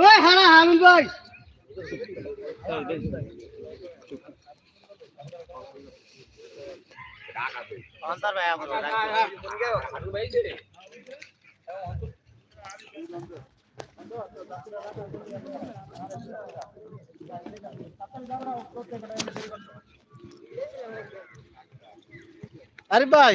ওই হারা হামিদ ভাই আরে ভাই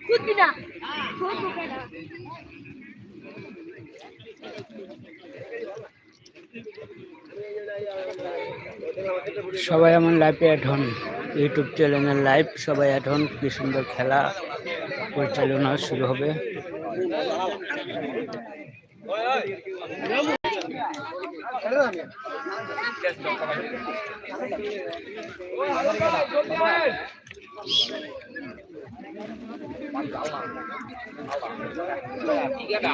खुद भी ना खुद भी ना সবাই আমার লাইভে অ্যাড হন ইউটিউব চ্যানেলের লাইভ সবাই অ্যাড হন কি সুন্দর খেলা পরিচালনা শুরু হবে Tiga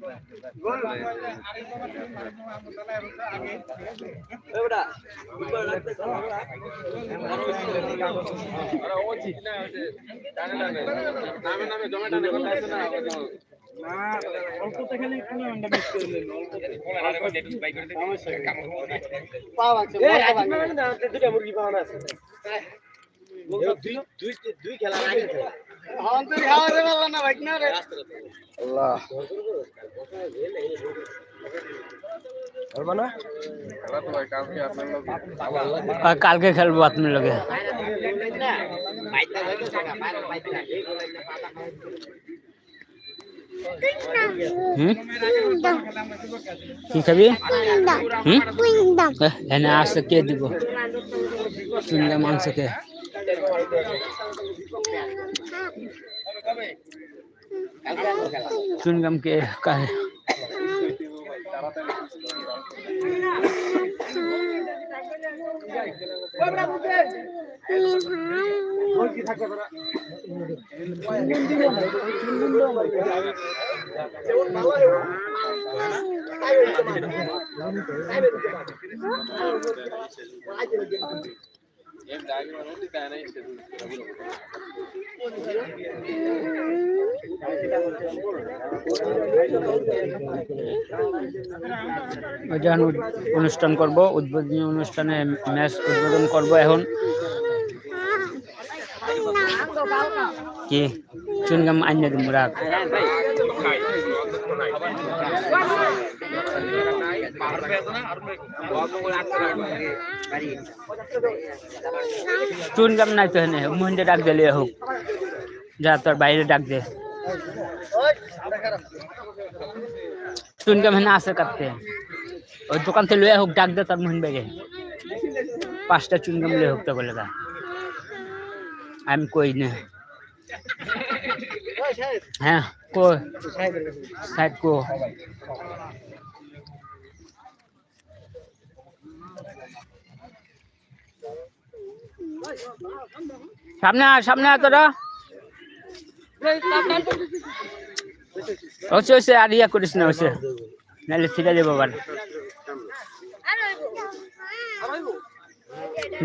Kakak. দুটা মুরগি পাওয়া আছে দুই খেলা না না রে আল্লাহ না আর কালকে খেলব আপনার লগে হুম কি খাবি হুম এহ, এনে আসতে কে দিব চুনলে মাংস কে চুনগাম কে কাহে ওই যখন অনুষ্ঠান করব উদ্বোধনী অনুষ্ঠানে ম্যাচ উদ্বোধন করব এখন। কি? চুনগাম আন্য রাখ। চুনগাম নাই তো হেনে মহিন্দে ডাক দিলে হোক যা তোর বাইরে ডাক দে চুনকাম হেনা আছে কাটতে ওই দোকান থেকে লয়ে হোক ডাক দে তার মহিন বেগে পাঁচটা চুনকাম লয়ে হোক তো বলে দা আমি কই না হ্যাঁ কো সাইড কো সামনে আয় সামনে আয় তোরা। হচ্ছে হচ্ছে আর ইয়া করিস না হচ্ছে নাহলে ছিঁড়ে দেবো আবার।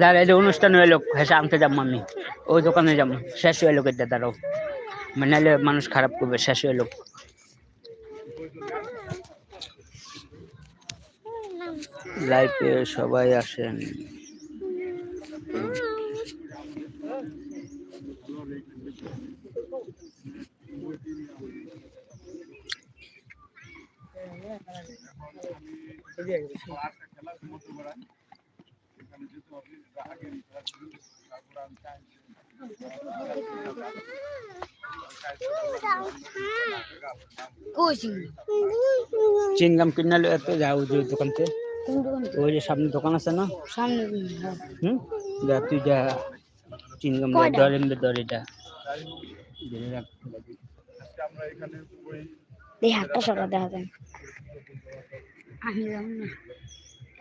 দাঁড়া, এই অনুষ্ঠান হইল হেসে আনতে যাব আমি। ওই দোকানে যাব। শেষ হইল কেটে দাঁড়াও। মানে নাহলে মানুষ খারাপ করবে, শেষ হইল লাইফে সবাই আসেন। চিনগাম কিনে এত যাও যে দোকান থেকে ওই যে সামনে দোকান আছে না? সামনে হুম? যা তুই যা চিনগাম কয়টা? ধরেন ধরে এটা। ধরে রাখ। এই হাতটা সরা দেখা যায় আমি যাব না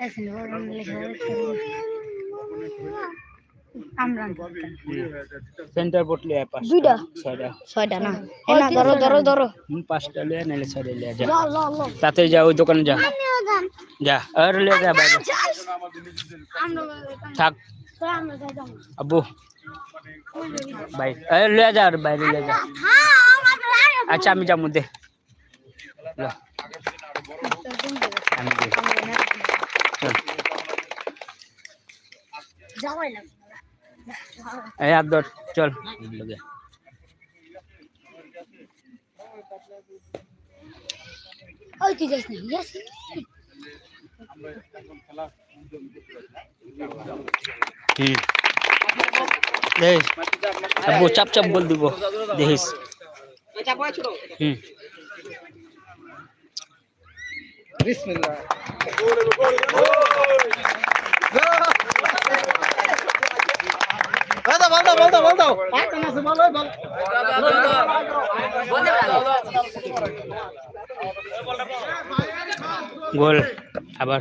এখানে বরং লেখা আমরা সেন্টার বোর্ড লিয়ে পাঁচটা দুইটা? ছয়টা। ছয়টা না? হ্যাঁ না ধরো ধরো ধরো। হুম পাঁচটা লিয়ে নাহলে ছয়টা লিয়ে যা। তাতে যা ওই দোকানে যা। যা আর লিয়ে যা বাইরে। থাক। আমরা বাই। এই লিয়ে যা আর বাইরে লিয়ে যা। আচ্ছা আমি যাব দে। ল, আমি দে চল যাওয়াই না এই হাত ধর চল। লগে ওই তুই যাস না যাস হুম দেখ আব্বু চাপ চাপ বল দিব দেখিস। হুম। বিসমিল্লাহ বলতো বলতো বলতো বলতো পাঁচটা আছে বলো বল গোল আবার।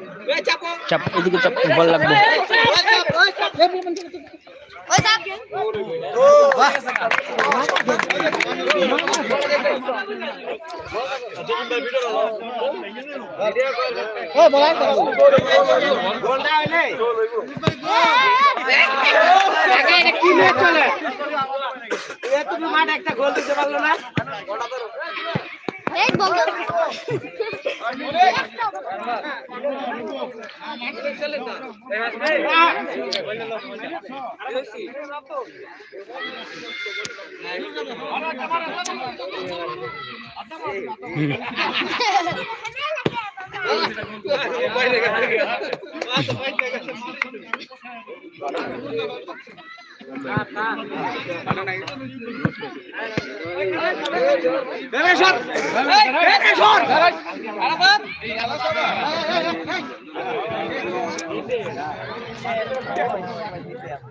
চাপ এদিকে চাপ বল লাগবে ও বলাই তো এই বল হুম আহো সিং এখন থেকে দেবো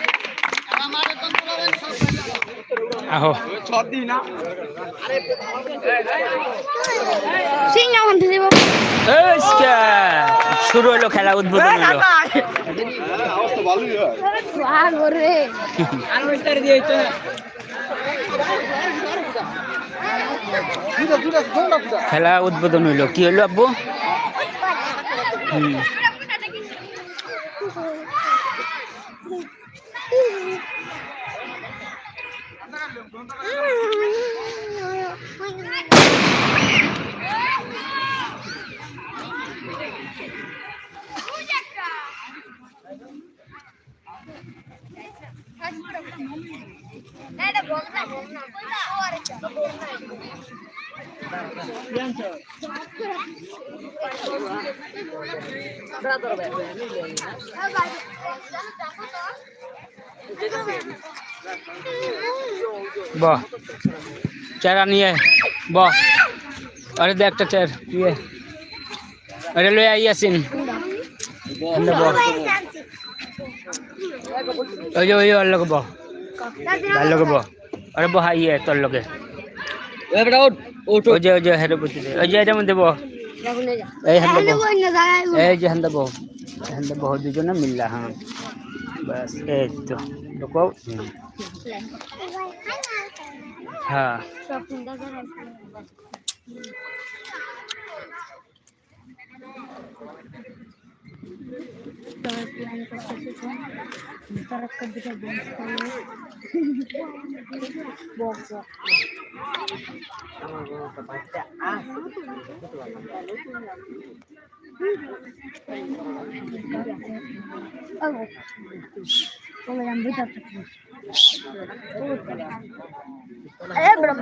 স্কা। শুরু হলো খেলা উদ্বোধন হলো খেলা উদ্বোধন হইল। কি হলো আব্বু? হুম। বহ চেয়ার নিয়ে বহ আরে দে একটা চেয়ার ইয়ে আরে লই আই আসিন। বহ ওই যে ওই ওর লগে বহ তার লগে বহ আরে বহ ইয়ে তোর লগে ওই যে ওই যে হেরে বুঝতে ওই যে এটার মধ্যে বহ এই হাতে বহ এই যে হাতে বহ হাতে বহ দুজনে মিললা হ্যাঁ বাস এই তো ঢুকাও হুম। হ্যাঁ Eh, berapa? Eh, berapa? Bakit lang ko kasi ko. Sarap ka dito din kalau yang beda tuh. Eh, berapa?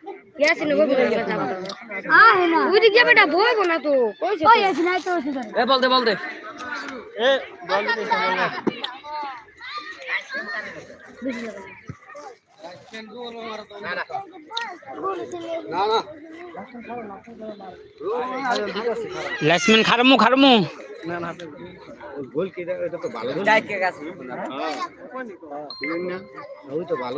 Yasin গো বলে কথা আ হে না ওই দিকে বেটা বই না তো কইছে ওই আছে না তো ওই এ বলতে বলতে লাইসম্যান খারমু খারমু বাবু একটা চেয়ার দাও না চেয়ারটা দাও তো বহান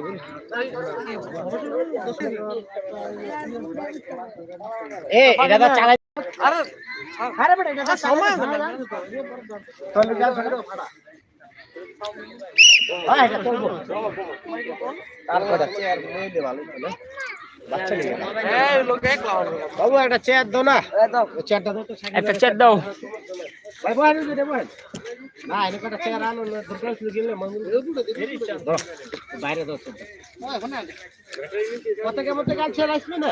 না এনে কটা চেয়ার আনো না দরকার ছিল গেলে মামুন। দাও বাইরে দাও কত কেমন কাল চেয়ার আসবে না।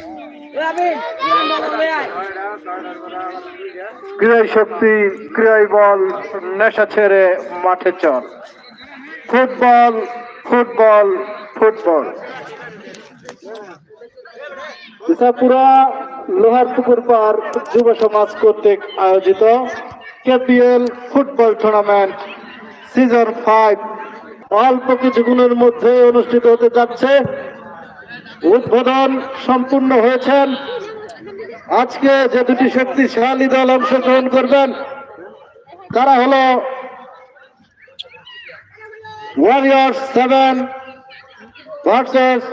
ক্রীড়াই শক্তি ক্রীড়াই বল, নেশা ছেড়ে মাঠে চল। Football football football. ইসাপুরা লোহার পুকুর পার যুব সমাজ কর্তৃক আয়োজিত KPL football tournament season five. অল্প কিছুগুণের মধ্যে অনুষ্ঠিত হতে যাচ্ছে উদ্বোধন সম্পূর্ণ হয়েছেন। আজকে যে দুটি শক্তিশালী দল অংশগ্রহণ করবেন, তারা হলো warriors seven versus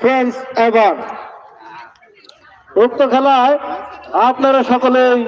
friends ever উক্ত খেলায় আপনারা সকলেই